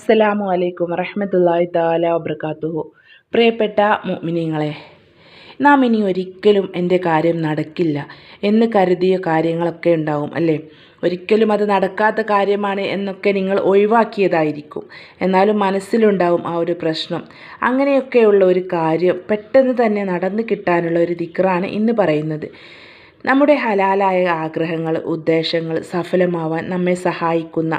അസ്സലാമു അലൈക്കും വറഹ്മത്തുള്ളാഹി താല വബർക്കാത്തുഹു പ്രിയപ്പെട്ട മുഅ്മിനീങ്ങളെ നാം ഇനി ഒരിക്കലും എന്റെ കാര്യം നടക്കില്ല എന്ന് കരുതിയ കാര്യങ്ങളൊക്കെ ഉണ്ടാവും അല്ലേ? ഒരിക്കലും അത് നടക്കാത്ത കാര്യമാണ് എന്നൊക്കെ നിങ്ങൾ ഒഴിവാക്കിയതായിരിക്കും. എന്നാലും മനസ്സിലുണ്ടാവും ആ ഒരു പ്രശ്നം. അങ്ങനെയൊക്കെയുള്ള ഒരു കാര്യം പെട്ടെന്ന് തന്നെ നടന്നു കിട്ടാനുള്ള ഒരു ദിക്റാണ് ഇന്ന് പറയുന്നത്. നമ്മുടെ ഹലാലായ ആഗ്രഹങ്ങൾ ഉദ്ദേശങ്ങൾ സഫലമാവാൻ നമ്മെ സഹായിക്കുന്ന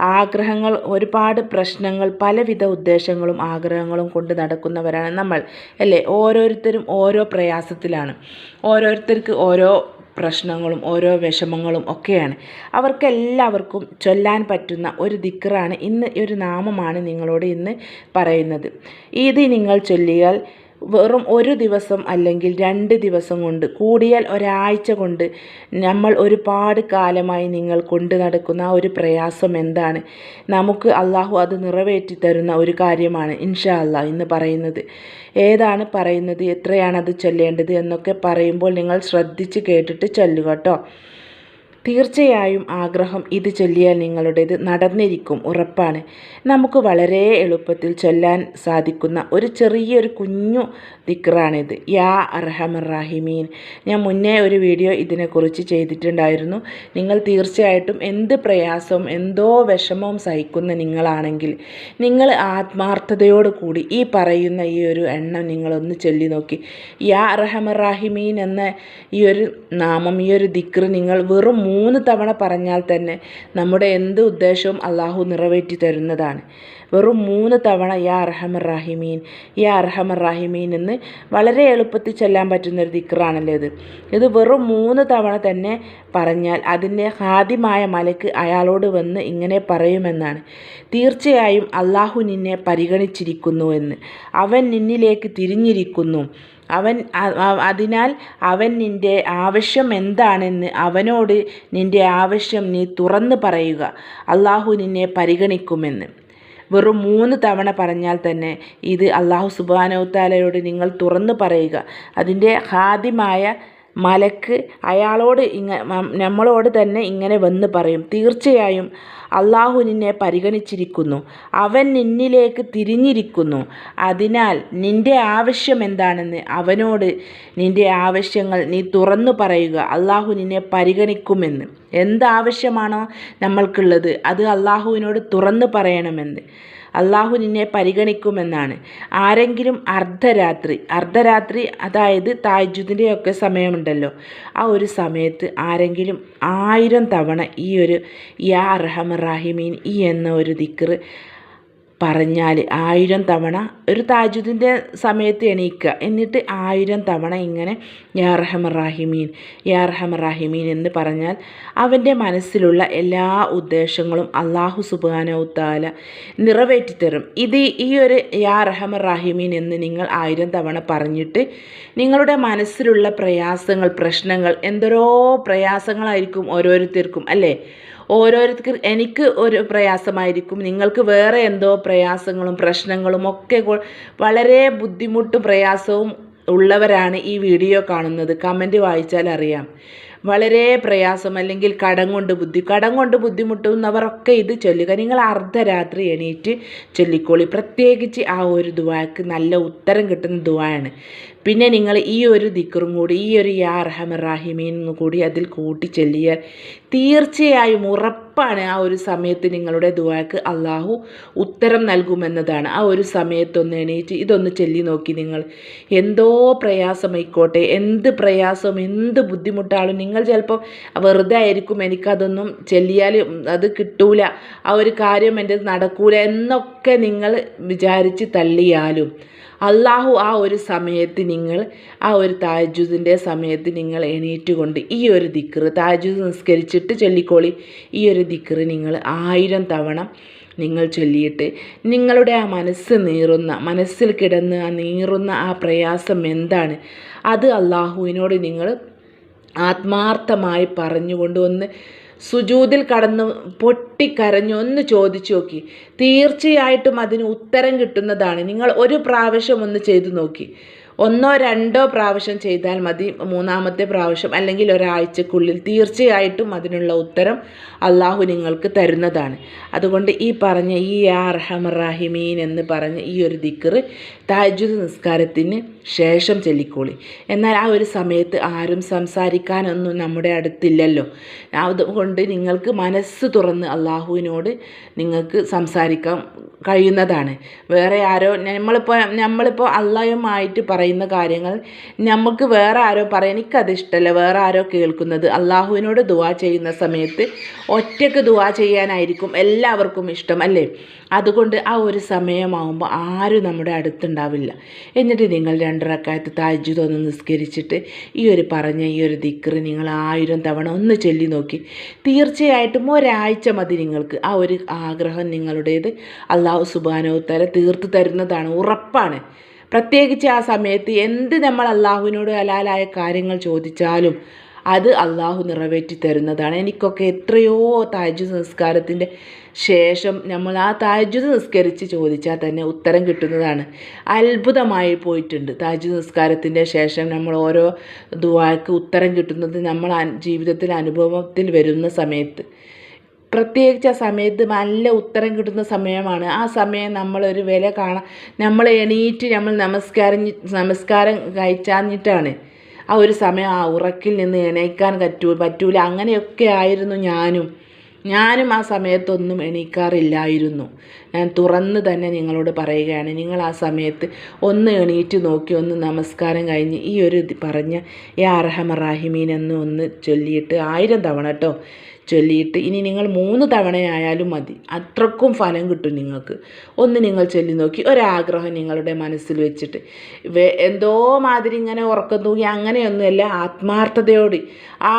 ആഗ്രഹങ്ങൾ ഒരുപാട് പ്രശ്നങ്ങൾ പലവിധ ഉദ്ദേശങ്ങളും ആഗ്രഹങ്ങളും കൊണ്ട് നടക്കുന്നവരാണ് നമ്മൾ അല്ലേ? ഓരോരുത്തരും ഓരോ പ്രയാസത്തിലാണ്. ഓരോരുത്തർക്ക് ഓരോ പ്രശ്നങ്ങളും ഓരോ വിഷമങ്ങളും ഒക്കെയാണ്. അവർക്കെല്ലാവർക്കും ചൊല്ലാൻ പറ്റുന്ന ഒരു ദിക്റാണ് ഇന്ന് ഒരു നാമമാണ് നിങ്ങളോട് ഇന്ന് പറയുന്നത്. ഇത് നിങ്ങൾ ചൊല്ലിയാൽ വെറും ഒരു ദിവസം അല്ലെങ്കിൽ രണ്ട് ദിവസം കൊണ്ട് കൂടിയാൽ ഒരാഴ്ച കൊണ്ട് നമ്മൾ ഒരുപാട് കാലമായി നിങ്ങൾ കൊണ്ട് നടക്കുന്ന ഒരു പ്രയാസം എന്താണ്? നമുക്ക് അള്ളാഹു അത് നിറവേറ്റി തരുന്ന ഒരു കാര്യമാണ് ഇൻഷാ അള്ളാഹ് ഇന്ന് പറയുന്നത്. ഏതാണ് പറയുന്നത്? എത്രയാണ് അത് ചൊല്ലേണ്ടത്? എന്നൊക്കെ പറയുമ്പോൾ നിങ്ങൾ ശ്രദ്ധിച്ച് കേട്ടിട്ട് ചൊല്ലുക കേട്ടോ തീർച്ചയായും ആഗ്രഹം ഇത് ചൊല്ലിയാൽ നിങ്ങളുടേത് നടന്നിരിക്കും ഉറപ്പാണ്. നമുക്ക് വളരെ എളുപ്പത്തിൽ ചൊല്ലാൻ സാധിക്കുന്ന ഒരു ചെറിയൊരു കുഞ്ഞു ദിക്റാണിത്. യാ അർഹമർ റാഹിമീൻ. ഞാൻ മുന്നേ ഒരു വീഡിയോ ഇതിനെക്കുറിച്ച് ചെയ്തിട്ടുണ്ടായിരുന്നു. നിങ്ങൾ തീർച്ചയായിട്ടും എന്ത് പ്രയാസവും എന്തോ വിഷമവും സഹിക്കുന്ന നിങ്ങളാണെങ്കിൽ നിങ്ങൾ ആത്മാർത്ഥതയോട് കൂടി ഈ പറയുന്ന ഈ ഒരു എണ്ണം നിങ്ങളൊന്ന് ചൊല്ലി നോക്കി. യാ അർഹമർ റാഹിമീൻ എന്ന ഈ ഒരു നാമം ഈ ഒരു ദിക്ർ നിങ്ങൾ വെറും മൂന്ന് തവണ പറഞ്ഞാൽ തന്നെ നമ്മുടെ എന്ത് ഉദ്ദേശവും അള്ളാഹു നിറവേറ്റി തരുന്നതാണ്. വെറും മൂന്ന് തവണ യാ അർഹമർ റാഹിമീൻ യാ അർഹമർ റാഹിമീൻ എന്ന് വളരെ എളുപ്പത്തിൽ ചെല്ലാൻ പറ്റുന്ന ഒരു ദിക്റാണല്ലോ ഇത്. ഇത് വെറും മൂന്ന് തവണ തന്നെ പറഞ്ഞാൽ അതിന്റെ ഹാദ്യമായ മലക്ക് അയാളോട് വന്ന് ഇങ്ങനെ പറയുമെന്നാണ്. തീർച്ചയായും അള്ളാഹു നിന്നെ പരിഗണിച്ചിരിക്കുന്നു എന്ന്. അവൻ നിന്നിലേക്ക് തിരിഞ്ഞിരിക്കുന്നു. അവൻ അതിനാൽ അവൻ നിന്റെ ആവശ്യം എന്താണെന്ന് അവനോട് നിന്റെ ആവശ്യം നീ തുറന്ന് പറയുക. അള്ളാഹു നിന്നെ പരിഗണിക്കുമെന്ന്. വെറും മൂന്ന് തവണ പറഞ്ഞാൽ തന്നെ ഇത് അള്ളാഹു സുബാനൗത്താലയോട് നിങ്ങൾ തുറന്ന് പറയുക. അതിന്റെ ഹാദ്യമായ മലക്ക് അയാളോട് ഇങ്ങ നമ്മളോട് തന്നെ ഇങ്ങനെ വന്ന് പറയും. തീർച്ചയായും അള്ളാഹു നിന്നെ പരിഗണിച്ചിരിക്കുന്നു. അവൻ നിന്നിലേക്ക് തിരിഞ്ഞിരിക്കുന്നു. അതിനാൽ നിന്റെ ആവശ്യം എന്താണെന്ന് അവനോട് നിന്റെ ആവശ്യങ്ങൾ നീ തുറന്നു പറയുക. അള്ളാഹു നിന്നെ പരിഗണിക്കുമെന്ന്. എന്താവശ്യമാണോ നമ്മൾക്കുള്ളത് അത് അള്ളാഹുവിനോട് തുറന്നു പറയണമെന്ന്. അള്ളാഹു നിന്നെ പരിഗണിക്കുമെന്നാണ്. ആരെങ്കിലും അർദ്ധരാത്രി അർദ്ധരാത്രി അതായത് താജ്ജുദിന്റെയൊക്കെ സമയമുണ്ടല്ലോ ആ ഒരു സമയത്ത് ആരെങ്കിലും ആയിരം തവണ ഈ ഒരു യാ റഹമ റാഹിമീൻ ഈ എന്ന ഒരു ദിക്റ് പറഞ്ഞാൽ ആയിരം തവണ ഒരു താജുദിന്റെ സമയത്ത് എണീക്കുക എന്നിട്ട് ആയിരം തവണ ഇങ്ങനെ യാ റഹമ റാഹിമീൻ യാ റഹമ റാഹിമീൻ എന്ന് പറഞ്ഞാൽ അവന്റെ മനസ്സിലുള്ള എല്ലാ ഉദ്ദേശങ്ങളും അള്ളാഹു സുബാനവുത്താല നിറവേറ്റിത്തരും. ഇത് ഈ ഒരു യാ റഹമ റാഹിമീൻ എന്ന് നിങ്ങൾ ആയിരം തവണ പറഞ്ഞിട്ട് നിങ്ങളുടെ മനസ്സിലുള്ള പ്രയാസങ്ങൾ പ്രശ്നങ്ങൾ എന്തോരോ പ്രയാസങ്ങളായിരിക്കും ഓരോരുത്തർക്കും അല്ലേ? ഓരോരുത്തർക്ക് എനിക്ക് ഒരു പ്രയാസമായിരിക്കും. നിങ്ങൾക്ക് വേറെ എന്തോ പ്രയാസങ്ങളും പ്രശ്നങ്ങളും ഒക്കെ വളരെ ബുദ്ധിമുട്ടും പ്രയാസവും ഉള്ളവരാണ് ഈ വീഡിയോ കാണുന്നത്. കമന്റ് വായിച്ചാൽ അറിയാം. വളരെ പ്രയാസം അല്ലെങ്കിൽ കടം കൊണ്ട് ബുദ്ധി കടം കൊണ്ട് ബുദ്ധിമുട്ടുന്നവരൊക്കെ ഇത് ചൊല്ലുക. നിങ്ങൾ അർദ്ധരാത്രി എണീറ്റ് ചൊല്ലിക്കോളി. പ്രത്യേകിച്ച് ആ ഒരു ദുവാക്ക് നല്ല ഉത്തരം കിട്ടുന്ന ദുവാണ് പിന്നെ നിങ്ങൾ ഈ ഒരു ദിക്കറും കൂടി ഈ ഒരു യാ റഹമ റാഹിമീൻ കൂടി അതിൽ കൂട്ടി ചൊല്ലിയാൽ തീർച്ചയായും ഉറപ്പാണ് ആ ഒരു സമയത്ത് നിങ്ങളുടെ ദുവാക്ക് അള്ളാഹു ഉത്തരം നൽകുമെന്നതാണ്. ആ ഒരു സമയത്തൊന്ന് എണീറ്റ് ഇതൊന്ന് ചൊല്ലി നോക്കി നിങ്ങൾ. എന്തോ പ്രയാസമായിക്കോട്ടെ എന്ത് പ്രയാസം എന്ത് ബുദ്ധിമുട്ടാളും നിങ്ങൾ ചിലപ്പോൾ വെറുതെ ആയിരിക്കും എനിക്കതൊന്നും ചെല്ലിയാൽ അത് കിട്ടൂല ആ ഒരു കാര്യം എന്റെ നടക്കൂല എന്നൊക്കെ നിങ്ങൾ വിചാരിച്ച് തള്ളിയാലും അള്ളാഹു ആ ഒരു സമയത്ത് നിങ്ങൾ ആ ഒരു താജുദിന്റെ സമയത്ത് നിങ്ങൾ എണീറ്റുകൊണ്ട് ഈ ഒരു ദിക്റ് താജുദ് നിസ്കരിച്ചിട്ട് ചൊല്ലിക്കോളി ഈ ഒരു ദിക്റ് നിങ്ങൾ ആയിരം തവണ നിങ്ങൾ ചൊല്ലിയിട്ട് നിങ്ങളുടെ ആ മനസ്സ് നീറുന്ന മനസ്സിൽ കിടന്ന് ആ നീറുന്ന ആ പ്രയാസം എന്താണ്? അത് അള്ളാഹുവിനോട് നിങ്ങൾ ആത്മാർത്ഥമായി പറഞ്ഞുകൊണ്ട് ഒന്ന് സുജൂതിൽ കടന്ന് പൊട്ടിക്കരഞ്ഞ് ഒന്ന് ചോദിച്ചു നോക്കി. തീർച്ചയായിട്ടും അതിന് ഉത്തരം കിട്ടുന്നതാണ്. നിങ്ങൾ ഒരു പ്രാവശ്യം ഒന്ന് ചെയ്തു നോക്കി. ഒന്നോ രണ്ടോ പ്രാവശ്യം ചെയ്താൽ മതി. മൂന്നാമത്തെ പ്രാവശ്യം അല്ലെങ്കിൽ ഒരാഴ്ചക്കുള്ളിൽ തീർച്ചയായിട്ടും അതിനുള്ള ഉത്തരം അള്ളാഹു നിങ്ങൾക്ക് തരുന്നതാണ്. അതുകൊണ്ട് ഈ പറഞ്ഞ ഈ യാ റഹമറാഹിമീൻ എന്ന് പറഞ്ഞ ഈ ഒരു ദിക്കറ് താജുദ് നിസ്കാരത്തിന് ശേഷം ചൊല്ലിക്കോളി. എന്നാൽ ആ ഒരു സമയത്ത് ആരും സംസാരിക്കാനൊന്നും നമ്മുടെ അടുത്തില്ലല്ലോ. അതുകൊണ്ട് നിങ്ങൾക്ക് മനസ്സ് തുറന്ന് അള്ളാഹുവിനോട് നിങ്ങൾക്ക് സംസാരിക്കാൻ കഴിയുന്നതാണ്. വേറെ ആരോ നമ്മളിപ്പോൾ നമ്മളിപ്പോൾ അള്ളയുമായിട്ട് പറയുന്ന കാര്യങ്ങൾ നമുക്ക് വേറെ ആരോ പറയാൻ എനിക്കത് ഇഷ്ടമല്ല വേറെ ആരോ കേൾക്കുന്നത്. അള്ളാഹുവിനോട് ദുവാ ചെയ്യുന്ന സമയത്ത് ഒറ്റയ്ക്ക് ദുവാ ചെയ്യാനായിരിക്കും എല്ലാവർക്കും ഇഷ്ടം അല്ലേ? അതുകൊണ്ട് ആ ഒരു സമയമാകുമ്പോൾ ആരും നമ്മുടെ അടുത്തുണ്ടാവില്ല. എന്നിട്ട് നിങ്ങൾ രണ്ടരക്കാലത്ത് താജ്ജുദ് ഒന്ന് നിസ്കരിച്ചിട്ട് ഈ ഒരു പറഞ്ഞ ഈ ഒരു ദിക്കറ് നിങ്ങൾ ആയിരം തവണ ഒന്ന് ചൊല്ലി നോക്കി. തീർച്ചയായിട്ടും ഒരാഴ്ച മതി നിങ്ങൾക്ക്. ആ ഒരു ആഗ്രഹം നിങ്ങളുടേത്. അള്ളാഹു സുബാനോ തല തീർത്ത് തരുന്നതാണ്. ഉറപ്പാണ്. പ്രത്യേകിച്ച് ആ സമയത്ത് എന്ത് നമ്മൾ അള്ളാഹുവിനോട് ഹലാലായ കാര്യങ്ങൾ ചോദിച്ചാലും അത് അള്ളാഹു നിറവേറ്റി തരുന്നതാണ്. എനിക്കൊക്കെ എത്രയോ താജു സംസ്കാരത്തിന്റെ ശേഷം നമ്മൾ ആ താജുദ് നിസ്കരിച്ച് ചോദിച്ചാൽ തന്നെ ഉത്തരം കിട്ടുന്നതാണ്. അത്ഭുതമായി പോയിട്ടുണ്ട്. താജു നിസ്കാരത്തിന്റെ ശേഷം നമ്മൾ ഓരോ ദുവാക്ക് ഉത്തരം കിട്ടുന്നത് നമ്മൾ ജീവിതത്തിൽ അനുഭവത്തിൽ വരുന്ന സമയത്ത്. പ്രത്യേകിച്ച് ആ സമയത്ത് നല്ല ഉത്തരം കിട്ടുന്ന സമയമാണ്. ആ സമയം നമ്മളൊരു വില കാണാൻ നമ്മൾ എണീറ്റ് നമ്മൾ നമസ്കാരം നമസ്കാരം കഴിച്ചാഞ്ഞിട്ടാണ് ആ ഒരു സമയം ആ ഉറക്കിൽ നിന്ന് എണീക്കാൻ പറ്റൂ പറ്റൂല. അങ്ങനെയൊക്കെ ആയിരുന്നു ഞാനും. ഞാനും ആ സമയത്തൊന്നും എണീക്കാറില്ലായിരുന്നു. ഞാൻ തുറന്ന് തന്നെ നിങ്ങളോട് പറയുകയാണ്. നിങ്ങൾ ആ സമയത്ത് ഒന്ന് എണീറ്റ് നോക്കി ഒന്ന് നമസ്കാരം കഴിഞ്ഞ് ഈ ഒരു പറഞ്ഞ ഈ അർഹമറാഹിമീൻ എന്ന് ഒന്ന് ചൊല്ലിയിട്ട് ആയിരം തവണ കേട്ടോ ചൊല്ലിയിട്ട് ഇനി നിങ്ങൾ മൂന്ന് തവണയായാലും മതി. അത്രക്കും ഫലം കിട്ടും നിങ്ങൾക്ക്. ഒന്ന് നിങ്ങൾ ചൊല്ലി നോക്കി ഒരാഗ്രഹം നിങ്ങളുടെ മനസ്സിൽ വെച്ചിട്ട്. എന്തോ മാതിരി ഇങ്ങനെ ഉറക്കം തൂങ്ങി അങ്ങനെയൊന്നുമല്ല ആത്മാർത്ഥതയോട്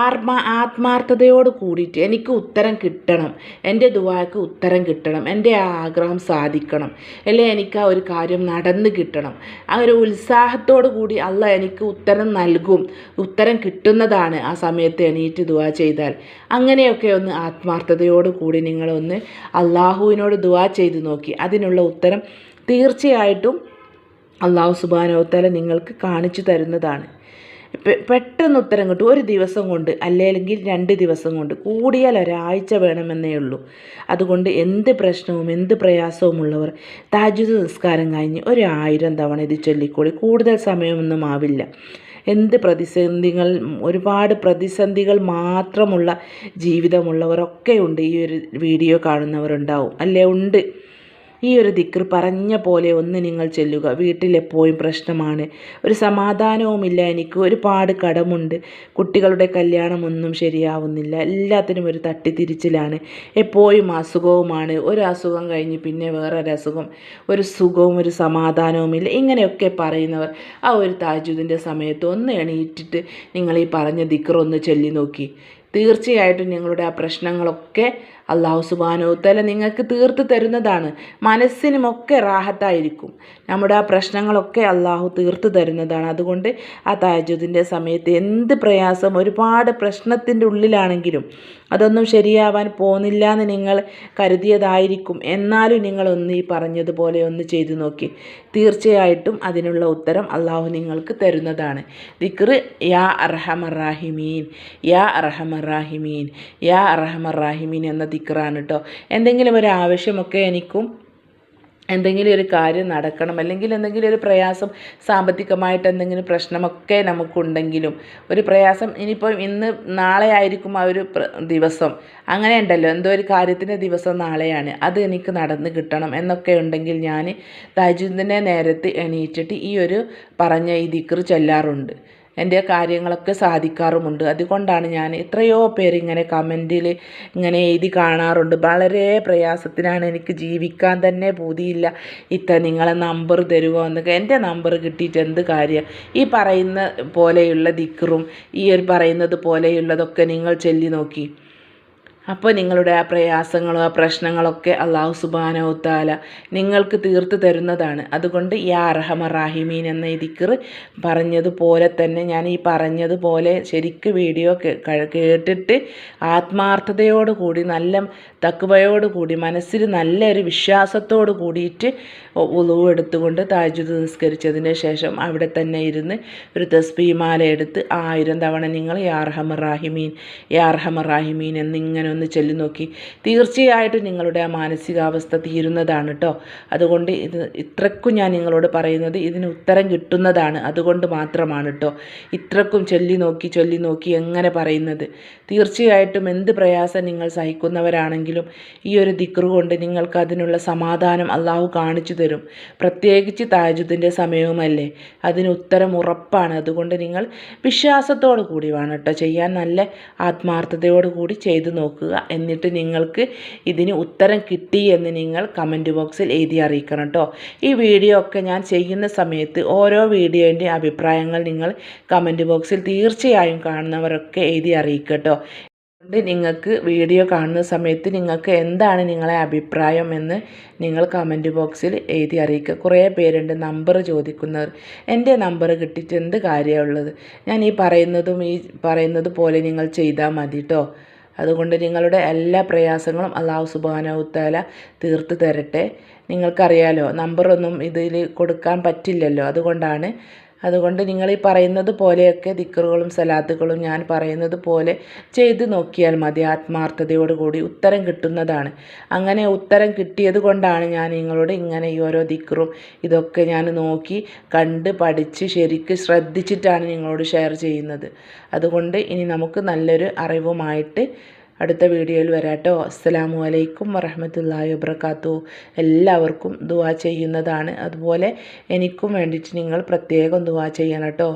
ആത്മാ ആത്മാർത്ഥതയോട് കൂടിയിട്ട് എനിക്ക് ഉത്തരം കിട്ടണം. എന്റെ ദുവാക്ക് ഉത്തരം കിട്ടണം. എന്റെ ആ ആഗ്രഹം സാധിക്കണം. അല്ലെ എനിക്ക് ആ ഒരു കാര്യം നടന്നു കിട്ടണം. ആ ഒരു ഉത്സാഹത്തോടു കൂടി അല്ല എനിക്ക് ഉത്തരം നൽകും. ഉത്തരം കിട്ടുന്നതാണ് ആ സമയത്ത് എണീറ്റ് ദുവാ ചെയ്താൽ. അങ്ങനെയൊക്കെ ഒന്ന് ആത്മാർത്ഥതയോട് കൂടി നിങ്ങളൊന്ന് അള്ളാഹുവിനോട് ദുവാ ചെയ്ത് നോക്കി. അതിനുള്ള ഉത്തരം തീർച്ചയായിട്ടും അള്ളാഹു സുബാനോത്തല നിങ്ങൾക്ക് കാണിച്ചു തരുന്നതാണ്. പെട്ടെന്ന് ഉത്തരം കിട്ടും. ഒരു ദിവസം കൊണ്ട് അല്ലെങ്കിൽ രണ്ട് ദിവസം കൊണ്ട് കൂടിയാൽ ഒരാഴ്ച വേണമെന്നേ ഉള്ളൂ. അതുകൊണ്ട് എന്ത് പ്രശ്നവും എന്ത് പ്രയാസവും ഉള്ളവർ താജുദ് നിസ്കാരം കഴിഞ്ഞ് ഒരു ആയിരം തവണ ഇത് ചൊല്ലിക്കൂടി കൂടുതൽ സമയമൊന്നും ആവില്ല. എന്ത് പ്രതിസന്ധികൾ ഒരുപാട് പ്രതിസന്ധികൾ മാത്രമുള്ള ജീവിതമുള്ളവരൊക്കെ ഉണ്ട് ഈ ഒരു വീഡിയോ കാണുന്നവരുണ്ടാവും. അല്ലേ? ഉണ്ട്. ഈ ഒരു ദിക്ർ പറഞ്ഞ പോലെ ഒന്ന് നിങ്ങൾ ചെല്ലുക. വീട്ടിലെപ്പോഴും പ്രശ്നമാണ്. ഒരു സമാധാനവുമില്ല എനിക്ക്. ഒരുപാട് കടമുണ്ട്. കുട്ടികളുടെ കല്യാണമൊന്നും ശരിയാവുന്നില്ല. എല്ലാത്തിനും ഒരു തട്ടിത്തിരിച്ചിലാണ്. എപ്പോഴും അസുഖവുമാണ്. ഒരു അസുഖം കഴിഞ്ഞ് പിന്നെ വേറൊരു അസുഖം. ഒരു സുഖവും ഒരു സമാധാനവുമില്ല. ഇങ്ങനെയൊക്കെ പറയുന്നവർ ആ ഒരു താജുദിന്റെ സമയത്ത് ഒന്ന് എണീറ്റിട്ട് നിങ്ങൾ ഈ പറഞ്ഞ ദിക്ർ ഒന്ന് ചൊല്ലി നോക്കി. തീർച്ചയായിട്ടും നിങ്ങളുടെ ആ പ്രശ്നങ്ങളൊക്കെ അള്ളാഹു സുബാനോത്തല നിങ്ങൾക്ക് തീർത്ത് തരുന്നതാണ്. മനസ്സിനുമൊക്കെ റാഹത്തായിരിക്കും. നമ്മുടെ ആ പ്രശ്നങ്ങളൊക്കെ അള്ളാഹു തീർത്ത് തരുന്നതാണ്. അതുകൊണ്ട് ആ താജുദിന്റെ സമയത്ത് എന്ത് പ്രയാസം ഒരുപാട് പ്രശ്നത്തിന്റെ ഉള്ളിലാണെങ്കിലും അതൊന്നും ശരിയാവാൻ പോകുന്നില്ല എന്ന് നിങ്ങൾ കരുതിയതായിരിക്കും. എന്നാലും നിങ്ങളൊന്ന് ഈ പറഞ്ഞതുപോലെ ഒന്ന് ചെയ്തു നോക്കി. തീർച്ചയായിട്ടും അതിനുള്ള ഉത്തരം അള്ളാഹു നിങ്ങൾക്ക് തരുന്നതാണ്. ദിക്ർ യാ അർഹമറാഹിമീൻ യാ അർഹമറാഹിമീൻ യാ അർഹമറാഹിമീൻ എന്ന ദിക്റാണ് കേട്ടോ എന്തെങ്കിലും ഒരു ആവശ്യമൊക്കെ എനിക്കും എന്തെങ്കിലും ഒരു കാര്യം നടക്കണം അല്ലെങ്കിൽ എന്തെങ്കിലും ഒരു പ്രയാസം സാമ്പത്തികമായിട്ട് എന്തെങ്കിലും പ്രശ്നമൊക്കെ നമുക്കുണ്ടെങ്കിലും ഒരു പ്രയാസം ഇനിയിപ്പോൾ ഇന്ന് നാളെ ആയിരിക്കും ആ ഒരു ദിവസം. അങ്ങനെ ഉണ്ടല്ലോ എന്തോ ഒരു കാര്യത്തിന്റെ ദിവസം നാളെയാണ്. അത് എനിക്ക് നടന്ന് കിട്ടണം എന്നൊക്കെ ഉണ്ടെങ്കിൽ ഞാൻ തജുദിനെ നേരത്തെ എണീറ്റിട്ട് ഈ ഒരു പറഞ്ഞ ഈ ദിക്ർ ചൊല്ലാറുണ്ട്. എന്റെ കാര്യങ്ങളൊക്കെ സാധിക്കാറുമുണ്ട്. അതുകൊണ്ടാണ് ഞാൻ എത്രയോ പേര് ഇങ്ങനെ കമന്റിൽ ഇങ്ങനെ എഴുതി കാണാറുണ്ട്. വളരെ പ്രയാസത്തിനാണ് എനിക്ക് ജീവിക്കാൻ തന്നെ പൂതിയില്ല. ഇത്ത നിങ്ങളെ നമ്പർ തരുമോ എന്നൊക്കെ. എന്റെ നമ്പർ കിട്ടിയിട്ട് എന്ത് കാര്യം? ഈ പറയുന്ന പോലെയുള്ള ദിക്കറും ഈ ഒരു പറയുന്നത് പോലെയുള്ളതൊക്കെ നിങ്ങൾ ചൊല്ലി നോക്കി. അപ്പോൾ നിങ്ങളുടെ ആ പ്രയാസങ്ങളും ആ പ്രശ്നങ്ങളൊക്കെ അള്ളാഹു സുബാനോ താല നിങ്ങൾക്ക് തീർത്ത് തരുന്നതാണ്. അതുകൊണ്ട് ഈ അർഹമ റാഹിമീൻ എന്ന ഇതിക്കർ പറഞ്ഞതുപോലെ തന്നെ ഞാൻ ഈ പറഞ്ഞതുപോലെ ശരിക്ക് വീഡിയോ കേട്ടിട്ട് ആത്മാർത്ഥതയോട് കൂടി നല്ല തക്കുവയോട് കൂടി മനസ്സിൽ നല്ലൊരു വിശ്വാസത്തോട് കൂടിയിട്ട് ഉളവ് എടുത്തുകൊണ്ട് താജുദ് നിസ്കരിച്ചതിന് ശേഷം അവിടെ തന്നെ ഇരുന്ന് ഒരു തസ്ബീമാല എടുത്ത് ആയിരം തവണ നിങ്ങൾ യാ അർഹമ റാഹിമീൻ യാ അർഹമ റാഹിമീൻ എന്നിങ്ങനെ ഒന്ന് ചൊല്ലി നോക്കി തീർച്ചയായിട്ടും നിങ്ങളുടെ ആ മാനസികാവസ്ഥ തീരുന്നതാണ് കേട്ടോ അതുകൊണ്ട് ഇത് ഇത്രക്കും ഞാൻ നിങ്ങളോട് പറയുന്നത് ഇതിന് ഉത്തരം കിട്ടുന്നതാണ്. അതുകൊണ്ട് മാത്രമാണ് കേട്ടോ ഇത്രക്കും ചൊല്ലി നോക്കി ചൊല്ലി നോക്കി എങ്ങനെ പറയുന്നത്? തീർച്ചയായിട്ടും എന്ത് പ്രയാസം നിങ്ങൾ സഹിക്കുന്നവരാണെങ്കിലും ഈ ഒരു ദിക്റ് കൊണ്ട് നിങ്ങൾക്ക് അതിനുള്ള സമാധാനം അള്ളാഹു കാണിച്ചു തരും. പ്രത്യേകിച്ച് താജുദിന്റെ സമയവുമല്ലേ? അതിന് ഉത്തരം ഉറപ്പാണ്. അതുകൊണ്ട് നിങ്ങൾ വിശ്വാസത്തോടു കൂടി വേണം കേട്ടോ ചെയ്യാൻ നല്ല ആത്മാർത്ഥതയോടു കൂടി ചെയ്തു നോക്കുക. എന്നിട്ട് നിങ്ങൾക്ക് ഇതിന് ഉത്തരം കിട്ടി എന്ന് നിങ്ങൾ കമന്റ് ബോക്സിൽ എഴുതി അറിയിക്കണം കേട്ടോ ഈ വീഡിയോ ഒക്കെ ഞാൻ ചെയ്യുന്ന സമയത്ത് ഓരോ വീഡിയോന്റെ അഭിപ്രായങ്ങൾ നിങ്ങൾ കമന്റ് ബോക്സിൽ തീർച്ചയായും കാണുന്നവരൊക്കെ എഴുതി അറിയിക്കട്ടോ കേട്ടോ അതുകൊണ്ട് നിങ്ങൾക്ക് വീഡിയോ കാണുന്ന സമയത്ത് നിങ്ങൾക്ക് എന്താണ് നിങ്ങളെ അഭിപ്രായം എന്ന് നിങ്ങൾ കമന്റ് ബോക്സിൽ എഴുതി അറിയിക്കുക. കുറേ പേരുണ്ട് നമ്പർ ചോദിക്കുന്നവർ എന്റെ നമ്പർ കിട്ടിയിട്ട് എന്ത് കാര്യമുള്ളത് ഞാൻ ഈ പറയുന്നതും ഈ പറയുന്നത് പോലെ നിങ്ങൾ ചെയ്താൽ മതി കേട്ടോ അതുകൊണ്ട് നിങ്ങളുടെ എല്ലാ പ്രയാസങ്ങളും അള്ളാഹു സുബാനവുത്താല തീർത്ത് തരട്ടെ. നിങ്ങൾക്കറിയാലോ നമ്പറൊന്നും ഇതിൽ കൊടുക്കാൻ പറ്റില്ലല്ലോ. അതുകൊണ്ടാണ് അതുകൊണ്ട് നിങ്ങൾ ഈ പറയുന്നത് പോലെയൊക്കെ ദിക്കറുകളും സലാത്തുകളും ഞാൻ പറയുന്നത് പോലെ ചെയ്ത് നോക്കിയാൽ മതി. ആത്മാർത്ഥതയോടുകൂടി ഉത്തരം കിട്ടുന്നതാണ്. അങ്ങനെ ഉത്തരം കിട്ടിയത് കൊണ്ടാണ് ഞാൻ നിങ്ങളോട് ഇങ്ങനെ ഈ ഓരോ ദിക്കറും ഇതൊക്കെ ഞാൻ നോക്കി കണ്ട് പഠിച്ച് ശരിക്ക് ശ്രദ്ധിച്ചിട്ടാണ് നിങ്ങളോട് ഷെയർ ചെയ്യുന്നത്. അതുകൊണ്ട് ഇനി നമുക്ക് നല്ലൊരു അറിവുമായിട്ട് അടുത്ത വീഡിയോയിൽ വരാട്ടോ. അസ്സലാമു അലൈക്കും വറഹമത്തല്ലാഹി വബർക്കാത്തു എല്ലാവർക്കും ദുവാ ചെയ്യുന്നതാണ്. അതുപോലെ എനിക്കും വേണ്ടിയിട്ട് നിങ്ങൾ പ്രത്യേകം ദുവാ ചെയ്യണം കേട്ടോ.